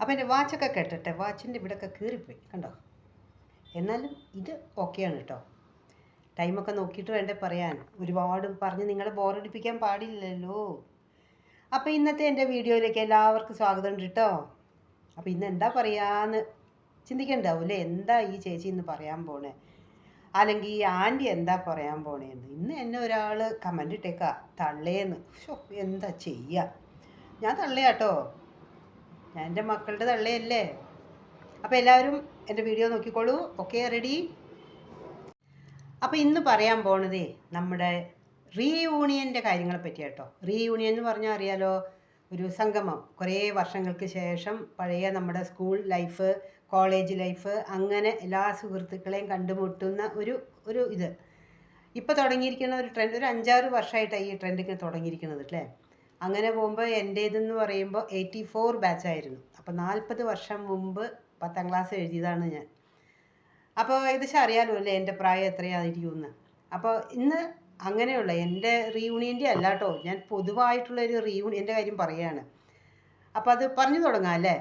അപ്പം എന്റെ വാച്ചൊക്കെ കെട്ടട്ടെ. വാച്ചിന്റെ ഇവിടെയൊക്കെ കീറിപ്പോയി. കണ്ടോ? എന്നാലും ഇത് ഓക്കെയാണ് കേട്ടോ ടൈമൊക്കെ നോക്കിയിട്ട് വേണ്ടേ പറയാൻ. ഒരുപാട് പറഞ്ഞ് നിങ്ങളെ ബോറടിപ്പിക്കാൻ പാടില്ലല്ലോ. അപ്പോൾ ഇന്നത്തെ എന്റെ വീഡിയോയിലേക്ക് എല്ലാവർക്കും സ്വാഗതം ഉണ്ട് കേട്ടോ അപ്പോൾ ഇന്ന് എന്താ പറയാന്ന് ചിന്തിക്കണ്ടാവൂലേ എന്താ ഈ ചേച്ചി ഇന്ന് പറയാൻ പോണേ? അല്ലെങ്കിൽ ഈ ആന്റി എന്താ പറയാൻ പോണേന്ന്? ഇന്ന് എന്നെ ഒരാൾ കമന്റ് ഇട്ടേക്കാ. തള്ളേന്ന്. ഷോ എന്താ ചെയ്യുക ഞാൻ തള്ളയാട്ടോ ഞാൻ എന്റെ മക്കളുടെ തള്ളയല്ലേ? അപ്പോൾ എല്ലാവരും എന്റെ വീഡിയോ നോക്കിക്കോളൂ. ഓക്കെ റെഡി അപ്പോൾ ഇന്ന് പറയാൻ പോണതേ നമ്മുടെ റീയൂണിയന്റെ കാര്യങ്ങളെ പറ്റി കേട്ടോ റീയൂണിയൻ എന്ന് പറഞ്ഞാൽ അറിയാലോ ഒരു സംഗമം. കുറേ വർഷങ്ങൾക്ക് ശേഷം പഴയ നമ്മുടെ സ്കൂൾ ലൈഫ് കോളേജ് ലൈഫ് അങ്ങനെ എല്ലാ സുഹൃത്തുക്കളെയും കണ്ടുമുട്ടുന്ന ഒരു ഒരു ഇത്. ഇപ്പോൾ തുടങ്ങിയിരിക്കുന്ന ഒരു ട്രെൻഡ് ഒരു അഞ്ചാറ് വർഷമായിട്ടാണ് ഈ ട്രെൻഡ് ഇങ്ങനെ തുടങ്ങിയിരിക്കുന്നത് അല്ലേ അങ്ങനെ പോകുമ്പോൾ എന്റേതെന്ന് പറയുമ്പോൾ എയ്റ്റി ഫോർ ബാച്ചായിരുന്നു അപ്പോൾ നാൽപ്പത് വർഷം മുമ്പ് പത്താം ക്ലാസ് എഴുതിയതാണ് ഞാൻ. അപ്പോൾ ഏകദേശം അറിയാലോ അല്ലേ എന്റെ പ്രായം എത്രയായിരിക്കുമെന്ന്. അപ്പോൾ ഇന്ന് അങ്ങനെയുള്ള എന്റെ റീയൂണിയന്റെ അല്ല കേട്ടോ ഞാൻ പൊതുവായിട്ടുള്ള ഒരു റീയൂണിയന്റെ കാര്യം പറയുകയാണ് അപ്പോൾ അത് പറഞ്ഞു തുടങ്ങാം അല്ലേ?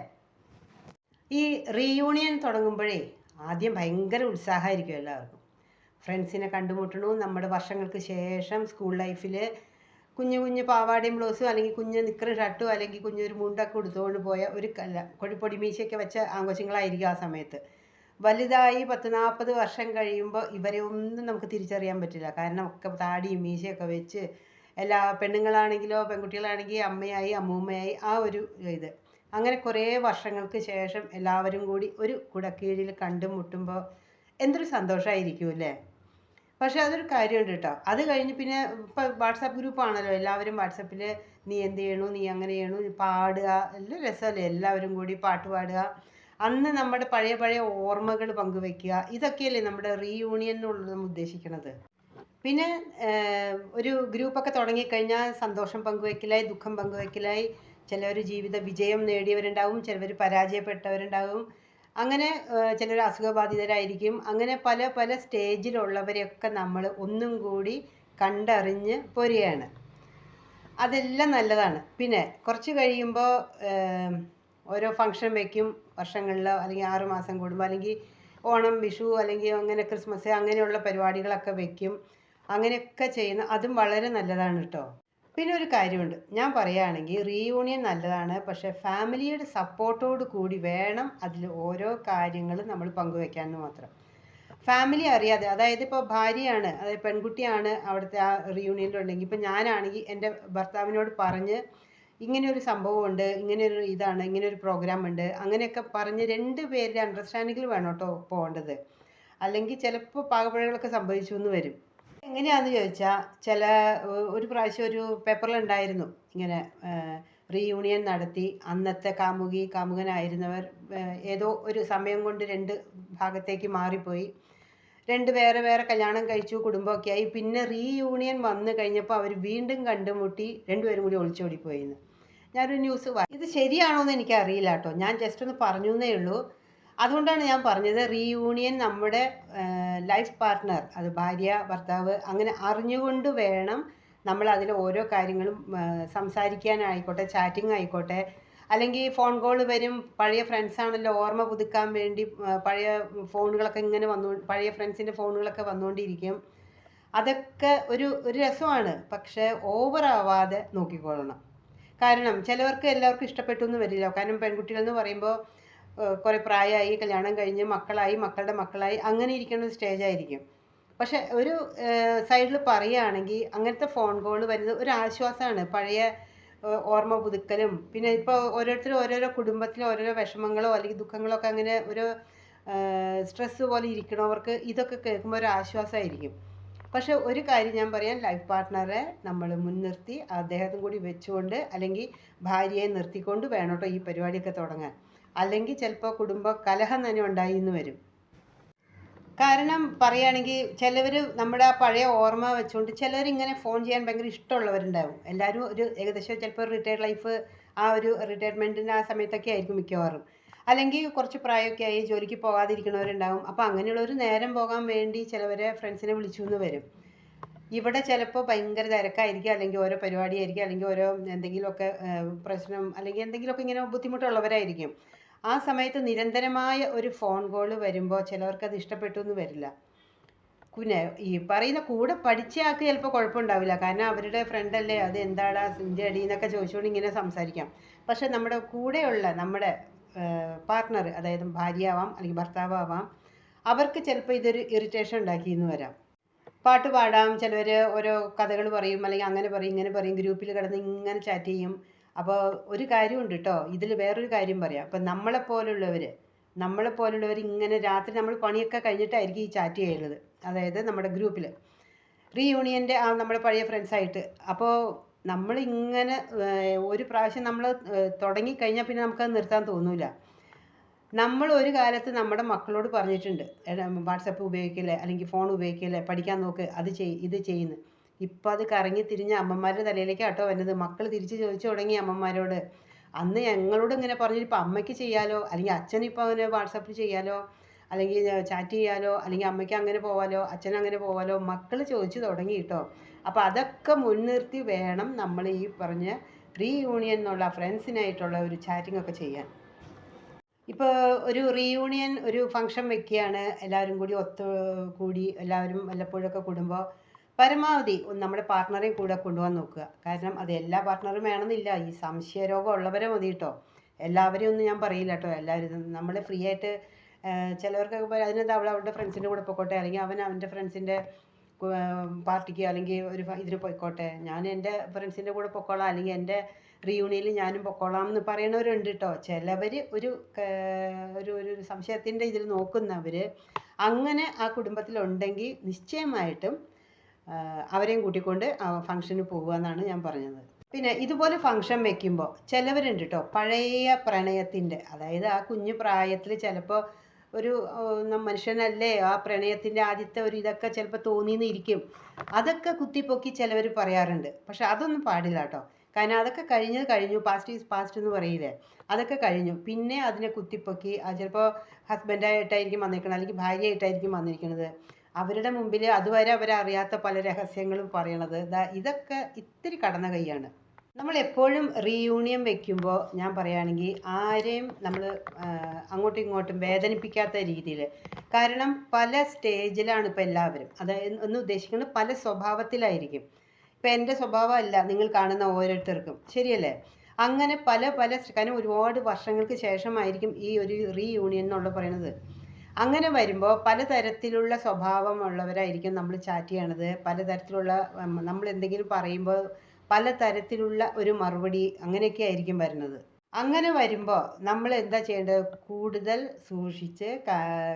ഈ റീയൂണിയൻ തുടങ്ങുമ്പോഴേ ആദ്യം ഭയങ്കര ഉത്സാഹമായിരിക്കും എല്ലാവർക്കും. ഫ്രണ്ട്സിനെ കണ്ടുമുട്ടണു നമ്മുടെ വർഷങ്ങൾക്ക് ശേഷം സ്കൂൾ ലൈഫിൽ കുഞ്ഞു കുഞ്ഞു പാവാടയും ബ്ലൗസും അല്ലെങ്കിൽ കുഞ്ഞ് നിക്കറും ഷർട്ടും അല്ലെങ്കിൽ കുഞ്ഞൊരു മുണ്ടൊക്കെ ഉടുത്തുകൊണ്ട് പോയ ഒരു കല്ല. കൊടിപ്പൊടി മീശയൊക്കെ വെച്ച ആഘോഷങ്ങളായിരിക്കും ആ സമയത്ത്. വലുതായി പത്ത് നാൽപ്പത് വർഷം കഴിയുമ്പോൾ ഇവരെ ഒന്നും നമുക്ക് തിരിച്ചറിയാൻ പറ്റില്ല. കാരണം ഒക്കെ താടിയും മീശയൊക്കെ വെച്ച് എല്ലാ പെണ്ണുങ്ങളാണെങ്കിലോ പെൺകുട്ടികളാണെങ്കിൽ അമ്മയായി അമ്മൂമ്മയായി ആ ഒരു ഇത്. അങ്ങനെ കുറേ വർഷങ്ങൾക്ക് ശേഷം എല്ലാവരും കൂടി ഒരു കുടക്കീഴിൽ കണ്ടുമുട്ടുമ്പോൾ എന്തൊരു സന്തോഷമായിരിക്കും അല്ലേ? പക്ഷേ അതൊരു കാര്യമുണ്ട് കേട്ടോ. അത് കഴിഞ്ഞ് പിന്നെ ഇപ്പം വാട്സാപ്പ് ഗ്രൂപ്പാണല്ലോ. എല്ലാവരും വാട്സാപ്പിൽ നീ എന്ത് ചെയ്യണു? നീ അങ്ങനെ ചെയ്യണു? പാടുക. എല്ലാം രസമല്ലേ? എല്ലാവരും കൂടി പാട്ട് പാടുക. അന്ന് നമ്മുടെ പഴയ പഴയ ഓർമ്മകൾ പങ്കുവെക്കുക. ഇതൊക്കെയല്ലേ നമ്മുടെ റീയൂണിയൻ എന്നുള്ളത് നമ്മൾ ഉദ്ദേശിക്കുന്നത് പിന്നെ ഒരു ഗ്രൂപ്പൊക്കെ തുടങ്ങിക്കഴിഞ്ഞാൽ സന്തോഷം പങ്കുവെക്കലായി ദുഃഖം പങ്കുവെക്കലായി. ചിലവർ ജീവിത വിജയം നേടിയവരുണ്ടാവും. ചിലവർ പരാജയപ്പെട്ടവരുണ്ടാവും. അങ്ങനെ ചിലർ അസുഖബാധിതരായിരിക്കും. അങ്ങനെ പല പല സ്റ്റേജിലുള്ളവരെയൊക്കെ നമ്മൾ ഒന്നും കൂടി കണ്ടറിഞ്ഞ് പോരുകയാണ്. അതെല്ലാം നല്ലതാണ്. പിന്നെ കുറച്ച് കഴിയുമ്പോൾ ഓരോ ഫങ്ഷൻ വയ്ക്കും വർഷങ്ങളിലോ അല്ലെങ്കിൽ ആറ് മാസം കൂടുമ്പോൾ അല്ലെങ്കിൽ ഓണം വിഷു അല്ലെങ്കിൽ അങ്ങനെ ക്രിസ്മസ് അങ്ങനെയുള്ള പരിപാടികളൊക്കെ വയ്ക്കും അങ്ങനെയൊക്കെ ചെയ്യുന്ന അതും വളരെ നല്ലതാണ് കേട്ടോ. പിന്നെ ഒരു കാര്യമുണ്ട്. ഞാൻ പറയുകയാണെങ്കിൽ റീയൂണിയൻ നല്ലതാണ്. പക്ഷേ ഫാമിലിയുടെ സപ്പോർട്ടോട് കൂടി വേണം അതിൽ ഓരോ കാര്യങ്ങളും നമ്മൾ പങ്കുവെക്കാൻ മാത്രം. ഫാമിലി അറിയാതെ അതായത് ഇപ്പോൾ ഭാര്യയാണ് അതായത് പെൺകുട്ടിയാണ് അവിടുത്തെ ആ റീയൂണിയനിലുണ്ടെങ്കിൽ ഇപ്പം ഞാനാണെങ്കിൽ എന്റെ ഭർത്താവിനോട് പറഞ്ഞ് ഇങ്ങനെ ഒരു സംഭവമുണ്ട് ഇങ്ങനെ ഒരു ഇതാണ് ഇങ്ങനെ ഒരു പ്രോഗ്രാം ഉണ്ട് അങ്ങനെയൊക്കെ പറഞ്ഞ് രണ്ട് പേരുടെ അണ്ടർസ്റ്റാൻഡിങ്ങിൽ വേണം കേട്ടോ പോകേണ്ടത്. അല്ലെങ്കിൽ ചിലപ്പോൾ പാകപ്പിഴകളൊക്കെ സംഭവിച്ചു എന്ന് വരും. എങ്ങനെയാണെന്ന് ചോദിച്ചാൽ ചില ഒരു പ്രാവശ്യം ഒരു പേപ്പറിലുണ്ടായിരുന്നു. ഇങ്ങനെ റീയൂണിയൻ നടത്തി അന്നത്തെ കാമുകി കാമുകനായിരുന്നവർ ഏതോ ഒരു സമയം കൊണ്ട് രണ്ട് ഭാഗത്തേക്ക് മാറിപ്പോയി. രണ്ട് വേറെ വേറെ കല്യാണം കഴിച്ചു കുടുംബമൊക്കെ ആയി പിന്നെ റീയൂണിയൻ വന്നു കഴിഞ്ഞപ്പോൾ അവർ വീണ്ടും കണ്ടുമുട്ടി രണ്ടുപേരും കൂടി ഒളിച്ചോടിപ്പോയിന്ന്. ഞാനൊരു ന്യൂസ് വായി ഇത് ശരിയാണോ എന്ന് എനിക്കറിയില്ല കേട്ടോ ഞാൻ ജസ്റ്റ് ഒന്ന് പറഞ്ഞു എന്നേ ഉള്ളൂ. അതുകൊണ്ടാണ് ഞാൻ പറഞ്ഞത് റീയൂണിയൻ നമ്മുടെ ലൈഫ് പാർട്ട്ണർ അത് ഭാര്യ ഭർത്താവ് അങ്ങനെ അറിഞ്ഞുകൊണ്ട് വേണം നമ്മൾ അതിൽ ഓരോ കാര്യങ്ങളും സംസാരിക്കാനായിക്കോട്ടെ ചാറ്റിംഗ് ആയിക്കോട്ടെ അല്ലെങ്കിൽ ഫോൺ കോൾ വരും പഴയ ഫ്രണ്ട്സ് ആണല്ലോ ഓർമ്മ പുതുക്കാൻ വേണ്ടി പഴയ ഫോണുകളൊക്കെ ഇങ്ങനെ വന്നു പഴയ ഫ്രണ്ട്സിന്റെ ഫോണുകളൊക്കെ വന്നുകൊണ്ടിരിക്കും. അതൊക്കെ ഒരു ഒരു രസമാണ് പക്ഷേ ആവാതെ നോക്കിക്കൊള്ളണം. കാരണം ചിലവർക്ക് എല്ലാവർക്കും ഇഷ്ടപ്പെട്ടു എന്ന് വരില്ല. കാരണം പെൺകുട്ടികൾ എന്ന് പറയുമ്പോൾ കുറേ പ്രായമായി കല്യാണം കഴിഞ്ഞ് മക്കളായി മക്കളുടെ മക്കളായി അങ്ങനെ ഇരിക്കുന്ന ഒരു സ്റ്റേജ് ആയിരിക്കും. പക്ഷെ ഒരു സൈഡിൽ പറയുകയാണെങ്കിൽ അങ്ങനത്തെ ഫോൺ കോൾ വരുന്നത് ഒരു ആശ്വാസമാണ്. പഴയ ഓർമ്മ പുതുക്കലും. പിന്നെ ഇപ്പോൾ ഓരോരുത്തരും ഓരോരോ കുടുംബത്തിൽ ഓരോരോ വിഷമങ്ങളോ അല്ലെങ്കിൽ ദുഃഖങ്ങളോ ഒക്കെ അങ്ങനെ ഒരു സ്ട്രെസ് പോലെ ഇരിക്കണവർക്ക് ഇതൊക്കെ കേൾക്കുമ്പോൾ ഒരു ആശ്വാസമായിരിക്കും. പക്ഷെ ഒരു കാര്യം ഞാൻ പറയാം. ലൈഫ് പാർട്ട്ണറെ നമ്മൾ മുൻനിർത്തി അദ്ദേഹത്തും കൂടി വെച്ചുകൊണ്ട് അല്ലെങ്കിൽ ഭാര്യയെ നിർത്തിക്കൊണ്ട് വേണം കേട്ടോ ഈ പരിപാടിയൊക്കെ തുടങ്ങാൻ. അല്ലെങ്കിൽ ചിലപ്പോൾ കുടുംബ കലഹം തന്നെ ഉണ്ടായി എന്ന് വരും. കാരണം പറയുകയാണെങ്കിൽ ചിലവർ നമ്മുടെ ആ പഴയ ഓർമ്മ വെച്ചുകൊണ്ട് ചിലർ ഇങ്ങനെ ഫോൺ ചെയ്യാൻ ഭയങ്കര ഇഷ്ടമുള്ളവരുണ്ടാവും. എല്ലാവരും ഒരു ഏകദേശം ചിലപ്പോൾ റിട്ടയർഡ് ലൈഫ് ആ ഒരു റിട്ടയർമെന്റിന്റെ ആ സമയത്തൊക്കെ ആയിരിക്കും മിക്കവാറും. അല്ലെങ്കിൽ കുറച്ച് പ്രായമൊക്കെ ആയി ജോലിക്ക് പോകാതിരിക്കുന്നവരുണ്ടാവും അപ്പോൾ അങ്ങനെയുള്ളവർ നേരം പോകാൻ വേണ്ടി ചിലവരെ ഫ്രണ്ട്സിനെ വിളിച്ചു എന്ന് വരും. ഇവിടെ ചിലപ്പോൾ ഭയങ്കര തിരക്കായിരിക്കും. അല്ലെങ്കിൽ ഓരോ പരിപാടിയായിരിക്കും. അല്ലെങ്കിൽ ഓരോ എന്തെങ്കിലുമൊക്കെ പ്രശ്നം അല്ലെങ്കിൽ എന്തെങ്കിലുമൊക്കെ ഇങ്ങനെ ബുദ്ധിമുട്ടുള്ളവരായിരിക്കും. ആ സമയത്ത് നിരന്തരമായ ഒരു ഫോൺ കോൾ വരുമ്പോൾ ചിലവർക്കത് ഇഷ്ടപ്പെട്ടു എന്ന് വരില്ല. പിന്നെ ഈ പറയുന്ന കൂടെ പഠിച്ച ആൾക്ക് ചിലപ്പോൾ കുഴപ്പമുണ്ടാവില്ല. കാരണം അവരുടെ ഫ്രണ്ടല്ലേ അത് എന്താടാ നിന്റെ അടി എന്നൊക്കെ ചോദിച്ചുകൊണ്ട് ഇങ്ങനെ സംസാരിക്കാം. പക്ഷേ നമ്മുടെ കൂടെയുള്ള നമ്മുടെ പാർട്ട്ണർ അതായത് ഭാര്യ ആവാം അല്ലെങ്കിൽ ഭർത്താവ് ആവാം അവർക്ക് ചിലപ്പോൾ ഇതൊരു ഇറിറ്റേഷൻ ഉണ്ടാക്കി എന്ന് വരാം. പാട്ട് പാടാം ചിലവർ ഓരോ കഥകൾ പറയും അല്ലെങ്കിൽ അങ്ങനെ പറയും ഇങ്ങനെ പറയും ഗ്രൂപ്പിൽ കിടന്ന് ഇങ്ങനെ ചാറ്റ് ചെയ്യും. അപ്പോൾ ഒരു കാര്യമുണ്ട് കേട്ടോ ഇതിൽ വേറൊരു കാര്യം പറയാം. അപ്പം നമ്മളെ നമ്മളെപ്പോലുള്ളവർ നമ്മളെ പോലുള്ളവർ ഇങ്ങനെ രാത്രി നമ്മൾ പണിയൊക്കെ കഴിഞ്ഞിട്ടായിരിക്കും ഈ ചാറ്റ് ചെയ്യുന്നത് അതായത് നമ്മുടെ ഗ്രൂപ്പിൽ റീയൂണിയന്റെ ആ നമ്മുടെ പഴയ ഫ്രണ്ട്സായിട്ട് അപ്പോൾ നമ്മൾ ഇങ്ങനെ ഒരു പ്രാവശ്യം നമ്മൾ തുടങ്ങിക്കഴിഞ്ഞാൽ പിന്നെ നമുക്കത് നിർത്താൻ തോന്നില്ല നമ്മൾ ഒരു കാലത്ത് നമ്മുടെ മക്കളോട് പറഞ്ഞിട്ടുണ്ട്. വാട്സപ്പ് ഉപയോഗിക്കില്ലേ? അല്ലെങ്കിൽ ഫോൺ ഉപയോഗിക്കില്ലേ? പഠിക്കാൻ നോക്ക്. അത് ചെയ് ഇത് ചെയ്യുന്നു. ഇപ്പം അത് കറങ്ങി തിരിഞ്ഞ് അമ്മമാരുടെ തലയിലേക്ക് കേട്ടോ വരുന്നത് മക്കൾ തിരിച്ച് ചോദിച്ചു തുടങ്ങി അമ്മമാരോട്. അന്ന് ഞങ്ങളോട് ഇങ്ങനെ പറഞ്ഞു ഇപ്പം അമ്മയ്ക്ക് ചെയ്യാലോ? അല്ലെങ്കിൽ അച്ഛൻ ഇപ്പോൾ അങ്ങനെ വാട്സപ്പിൽ ചെയ്യാലോ? അല്ലെങ്കിൽ ചാറ്റ് ചെയ്യാലോ? അല്ലെങ്കിൽ അമ്മയ്ക്ക് അങ്ങനെ പോവാലോ? അച്ഛൻ അങ്ങനെ പോവാലോ? മക്കൾ ചോദിച്ചു തുടങ്ങി കേട്ടോ അപ്പോൾ അതൊക്കെ മുൻനിർത്തി വേണം നമ്മൾ ഈ പറഞ്ഞ റീയൂണിയൻ എന്നുള്ള ഫ്രണ്ട്സിനായിട്ടുള്ള ഒരു ചാറ്റിംഗ് ഒക്കെ ചെയ്യാൻ. ഇപ്പോൾ ഒരു റീയൂണിയൻ ഒരു ഫംഗ്ഷൻ വെക്കുകയാണ്. എല്ലാവരും കൂടി ഒത്തു കൂടി എല്ലാവരും വല്ലപ്പോഴൊക്കെ കൂടുമ്പോൾ പരമാവധി നമ്മുടെ പാർട്ട്ണറെയും കൂടെ കൊണ്ടുപോകാൻ നോക്കുക. കാരണം അത് എല്ലാ പാർട്ട്ണറും വേണമെന്നില്ല. ഈ സംശയരോഗം ഉള്ളവരെ മതി കേട്ടോ എല്ലാവരെയും ഒന്നും ഞാൻ പറയില്ല കേട്ടോ എല്ലാവരും നമ്മൾ ഫ്രീ ആയിട്ട് ചിലവർക്കൊക്കെ അതിനകത്ത് അവൾ അവളുടെ ഫ്രണ്ട്സിന്റെ കൂടെ പോയിക്കോട്ടെ അല്ലെങ്കിൽ അവൻ അവന്റെ ഫ്രണ്ട്സിന്റെ പാർട്ടിക്ക് അല്ലെങ്കിൽ ഒരു ഇതിന് പോയിക്കോട്ടെ. ഞാൻ എന്റെ ഫ്രണ്ട്സിന്റെ കൂടെ പൊക്കോളാം. അല്ലെങ്കിൽ എന്റെ റീയൂണിയനിൽ ഞാനും പൊക്കോളാം എന്ന് പറയണവരുണ്ട് കേട്ടോ ചിലവർ ഒരു ഒരു ഒരു സംശയത്തിന്റെ ഇതിൽ നോക്കുന്നവർ അങ്ങനെ ആ കുടുംബത്തിലുണ്ടെങ്കിൽ നിശ്ചയമായിട്ടും അവരെയും കൂട്ടിക്കൊണ്ട് ഫംഗ്ഷന് പോകുക എന്നാണ് ഞാൻ പറഞ്ഞത്. പിന്നെ ഇതുപോലെ ഫംഗ്ഷൻ വെക്കുമ്പോൾ ചിലവരുണ്ട് കേട്ടോ പഴയ പ്രണയത്തിന്റെ അതായത് ആ കുഞ്ഞു പ്രായത്തിൽ ചിലപ്പോൾ ഒരു മനുഷ്യനല്ലേ ആ പ്രണയത്തിന്റെ ആദ്യത്തെ ഒരു ഇതൊക്കെ ചിലപ്പോൾ തോന്നിയെന്നിരിക്കും അതൊക്കെ കുത്തിപ്പൊക്കി ചിലവർ പറയാറുണ്ട്. പക്ഷെ അതൊന്നും പാടില്ല കേട്ടോ കാരണം അതൊക്കെ കഴിഞ്ഞത് കഴിഞ്ഞു പാസ്റ്റ് ഈസ് പാസ്റ്റ് എന്ന് പറയില്ലേ? അതൊക്കെ കഴിഞ്ഞു. പിന്നെ അതിനെ കുത്തിപ്പൊക്കി ചിലപ്പോൾ ഹസ്ബൻഡായിട്ടായിരിക്കും വന്നിരിക്കുന്നത് അല്ലെങ്കിൽ ഭാര്യയായിട്ടായിരിക്കും വന്നിരിക്കുന്നത് അവരുടെ മുമ്പിൽ അതുവരെ അവരറിയാത്ത പല രഹസ്യങ്ങളും പറയണത്. ഇതൊക്കെ ഇത്തിരി കടന്ന കൈയാണ്. നമ്മൾ എപ്പോഴും റീയൂണിയൻ വെക്കുമ്പോൾ ഞാൻ പറയുകയാണെങ്കിൽ ആരെയും നമ്മൾ അങ്ങോട്ടും ഇങ്ങോട്ടും വേദനിപ്പിക്കാത്ത രീതിയിൽ. കാരണം പല സ്റ്റേജിലാണ് ഇപ്പോൾ എല്ലാവരും. അതായത് എന്ന് ഉദ്ദേശിക്കുന്നത് പല സ്വഭാവത്തിലായിരിക്കും. ഇപ്പം എന്റെ സ്വഭാവമല്ല നിങ്ങൾ കാണുന്ന ഓരോരുത്തർക്കും. ശരിയല്ലേ? അങ്ങനെ പല പല കാരണം ഒരുപാട് വർഷങ്ങൾക്ക് ശേഷമായിരിക്കും ഈ ഒരു റീയൂണിയൻ എന്നുള്ള പറയുന്നത്. അങ്ങനെ വരുമ്പോൾ പലതരത്തിലുള്ള സ്വഭാവമുള്ളവരായിരിക്കും നമ്മൾ ചാറ്റ് ചെയ്യണത്. പലതരത്തിലുള്ള നമ്മൾ എന്തെങ്കിലും പറയുമ്പോൾ പലതരത്തിലുള്ള ഒരു മറുപടി അങ്ങനെയൊക്കെ ആയിരിക്കും വരുന്നത്. അങ്ങനെ വരുമ്പോൾ നമ്മൾ എന്താ ചെയ്യേണ്ടത്? കൂടുതൽ സൂക്ഷിച്ച്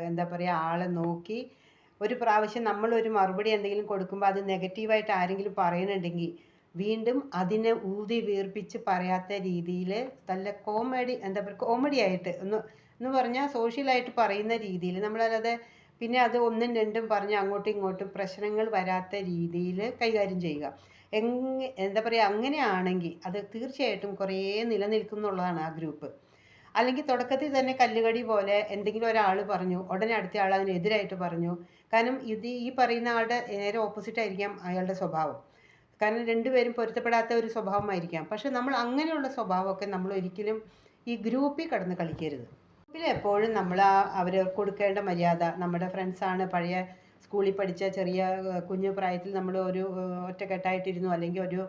എന്താ പറയുക ആളെ നോക്കി ഒരു പ്രാവശ്യം നമ്മൾ ഒരു മറുപടി എന്തെങ്കിലും കൊടുക്കുമ്പോൾ അത് നെഗറ്റീവായിട്ട് ആരെങ്കിലും പറയുന്നുണ്ടെങ്കിൽ വീണ്ടും അതിനെ ഊതി വീർപ്പിച്ച് പറയാത്ത രീതിയിൽ നല്ല കോമഡി എന്താ പറയുക കോമഡി ആയിട്ട് ഒന്ന് എന്ന് പറഞ്ഞാൽ സോഷ്യലായിട്ട് പറയുന്ന രീതിയിൽ നമ്മളല്ലാതെ പിന്നെ അത് ഒന്നും രണ്ടും പറഞ്ഞ് അങ്ങോട്ടും ഇങ്ങോട്ടും പ്രശ്നങ്ങൾ വരാത്ത രീതിയിൽ കൈകാര്യം ചെയ്യുക. എങ് എന്താ പറയുക അങ്ങനെയാണെങ്കിൽ അത് തീർച്ചയായിട്ടും കുറേ നിലനിൽക്കുന്നുള്ളതാണ് ആ ഗ്രൂപ്പ്. അല്ലെങ്കിൽ തുടക്കത്തിൽ തന്നെ കല്ലുകടി പോലെ എന്തെങ്കിലും ഒരാൾ പറഞ്ഞു ഉടനെ അടുത്ത ആൾ അതിനെതിരായിട്ട് പറഞ്ഞു. കാരണം ഇത് ഈ പറയുന്ന ആളുടെ നേരെ ഓപ്പോസിറ്റ് ആയിരിക്കാം അയാളുടെ സ്വഭാവം. കാരണം രണ്ടുപേരും പൊരുത്തപ്പെടാത്ത ഒരു സ്വഭാവമായിരിക്കാം. പക്ഷെ നമ്മൾ അങ്ങനെയുള്ള സ്വഭാവമൊക്കെ നമ്മൾ ഒരിക്കലും ഈ ഗ്രൂപ്പിൽ കടന്ന് കളിക്കരുത്. ഗ്രൂപ്പിൽ എപ്പോഴും നമ്മൾ ആ അവർ കൊടുക്കേണ്ട മര്യാദ. നമ്മുടെ ഫ്രണ്ട്സാണ് പഴയ സ്കൂളിൽ പഠിച്ച ചെറിയ കുഞ്ഞു പ്രായത്തിൽ നമ്മൾ ഒരു ഒറ്റക്കെട്ടായിട്ടിരുന്നു അല്ലെങ്കിൽ ഒരു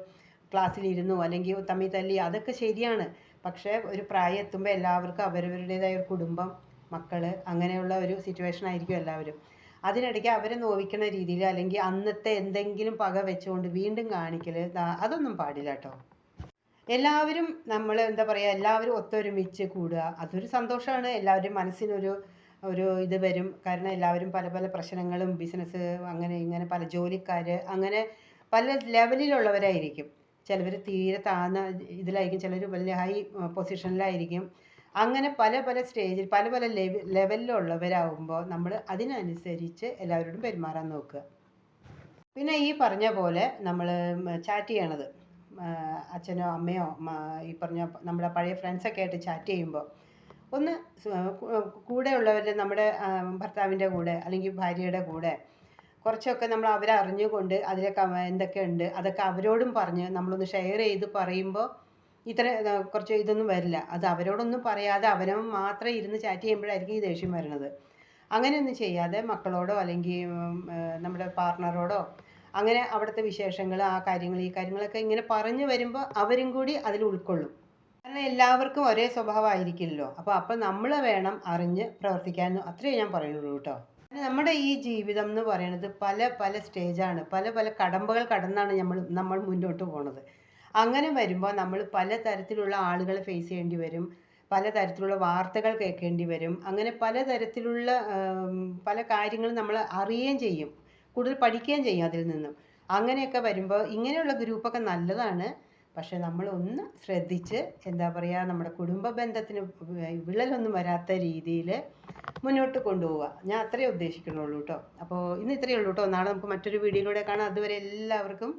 ക്ലാസ്സിലിരുന്നു അല്ലെങ്കിൽ തമ്മിൽ തല്ലി അതൊക്കെ ശരിയാണ്. പക്ഷേ ഒരു പ്രായം എത്തുമ്പോൾ എല്ലാവർക്കും അവരവരുടേതായ ഒരു കുടുംബം മക്കൾ അങ്ങനെയുള്ള ഒരു സിറ്റുവേഷൻ ആയിരിക്കും എല്ലാവരും. അതിനിടയ്ക്ക് അവരെ നോവിക്കുന്ന രീതിയിൽ അല്ലെങ്കിൽ അന്നത്തെ എന്തെങ്കിലും പക വെച്ചുകൊണ്ട് വീണ്ടും കാണിക്കൽ അതൊന്നും പാടില്ല കേട്ടോ. എല്ലാവരും നമ്മൾ എന്താ പറയുക എല്ലാവരും ഒത്തൊരുമിച്ച് കൂടുക. അതൊരു സന്തോഷമാണ് എല്ലാവരുടെയും മനസ്സിനൊരു ഒരു ഇത് വരും. കാരണം എല്ലാവരും പല പല പ്രശ്നങ്ങളും ബിസിനസ് അങ്ങനെ ഇങ്ങനെ പല ജോലിക്കാർ അങ്ങനെ പല ലെവലിലുള്ളവരായിരിക്കും ചിലവർ തീരെ താഴ്ന്ന ഇതിലായിരിക്കും. ചിലർ വലിയ ഹൈ പൊസിഷനിലായിരിക്കും അങ്ങനെ പല പല സ്റ്റേജിൽ പല പല ലെവലിലുള്ളവരാകുമ്പോൾ നമ്മൾ അതിനനുസരിച്ച് എല്ലാവരോടും പെരുമാറാൻ നോക്കുക. പിന്നെ ഈ പറഞ്ഞ പോലെ നമ്മൾ ചാറ്റ് ചെയ്യണത്. അച്ഛനോ അമ്മയോ ഈ പറഞ്ഞ നമ്മുടെ പഴയ ഫ്രണ്ട്സൊക്കെ ആയിട്ട് ചാറ്റ് ചെയ്യുമ്പോൾ ഒന്ന് കൂടെയുള്ളവരുടെ നമ്മുടെ ഭർത്താവിന്റെ കൂടെ അല്ലെങ്കിൽ ഭാര്യയുടെ കൂടെ കുറച്ചൊക്കെ നമ്മൾ അവരെ അറിഞ്ഞുകൊണ്ട് അതിലൊക്കെ എന്തൊക്കെ ഉണ്ട് അതൊക്കെ അവരോടും പറഞ്ഞ് നമ്മളൊന്ന് ഷെയർ ചെയ്ത് പറയുമ്പോൾ ഇത്ര കുറച്ച് ഇതൊന്നും വരില്ല. അത് അവരോടൊന്നും പറയാതെ അവനവൻ മാത്രം ഇരുന്ന് ചാറ്റ് ചെയ്യുമ്പോഴായിരിക്കും ഈ ദേഷ്യം വരുന്നത്. അങ്ങനെയൊന്നും ചെയ്യാതെ മക്കളോടോ അല്ലെങ്കിൽ നമ്മുടെ പാർട്ട്ണറോടോ അങ്ങനെ അവിടുത്തെ വിശേഷങ്ങൾ ആ കാര്യങ്ങൾ ഈ കാര്യങ്ങളൊക്കെ ഇങ്ങനെ പറഞ്ഞു വരുമ്പോൾ അവരും കൂടി അതിൽ ഉൾക്കൊള്ളും. കാരണം എല്ലാവർക്കും ഒരേ സ്വഭാവമായിരിക്കില്ലല്ലോ. അപ്പോൾ അപ്പോൾ നമ്മൾ വേണം അറിഞ്ഞ് പ്രവർത്തിക്കാൻ. അത്രയേ ഞാൻ പറയുള്ളൂ കേട്ടോ. നമ്മുടെ ഈ ജീവിതം എന്ന് പറയുന്നത് പല പല സ്റ്റേജാണ് പല പല കടമ്പകൾ കടന്നാണ് നമ്മൾ നമ്മൾ മുന്നോട്ട് പോണത്. അങ്ങനെ വരുമ്പോൾ നമ്മൾ പല തരത്തിലുള്ള ആളുകളെ ഫേസ് ചെയ്യേണ്ടി വരും. പല തരത്തിലുള്ള വാർത്തകൾ കേൾക്കേണ്ടി വരും. അങ്ങനെ പല തരത്തിലുള്ള പല കാര്യങ്ങളും നമ്മൾ അറിയുകയും ചെയ്യും. കൂടുതൽ പഠിക്കുകയും ചെയ്യും അതിൽ നിന്നും. അങ്ങനെയൊക്കെ വരുമ്പോൾ ഇങ്ങനെയുള്ള ഗ്രൂപ്പൊക്കെ നല്ലതാണ്. പക്ഷെ നമ്മൾ ഒന്ന് ശ്രദ്ധിച്ച് എന്താ പറയുക നമ്മുടെ കുടുംബ ബന്ധത്തിന് വിള്ളലൊന്നും വരാത്ത രീതിയിൽ മുന്നോട്ട് കൊണ്ടുപോവുക. ഞാൻ അത്രയേ ഉദ്ദേശിക്കുന്നുള്ളൂ കേട്ടോ അപ്പോൾ ഇന്ന് ഇത്രയേ ഉള്ളൂ കേട്ടോ നാളെ നമുക്ക് മറ്റൊരു വീഡിയോയിലൂടെ കാണാം. അതുവരെ എല്ലാവർക്കും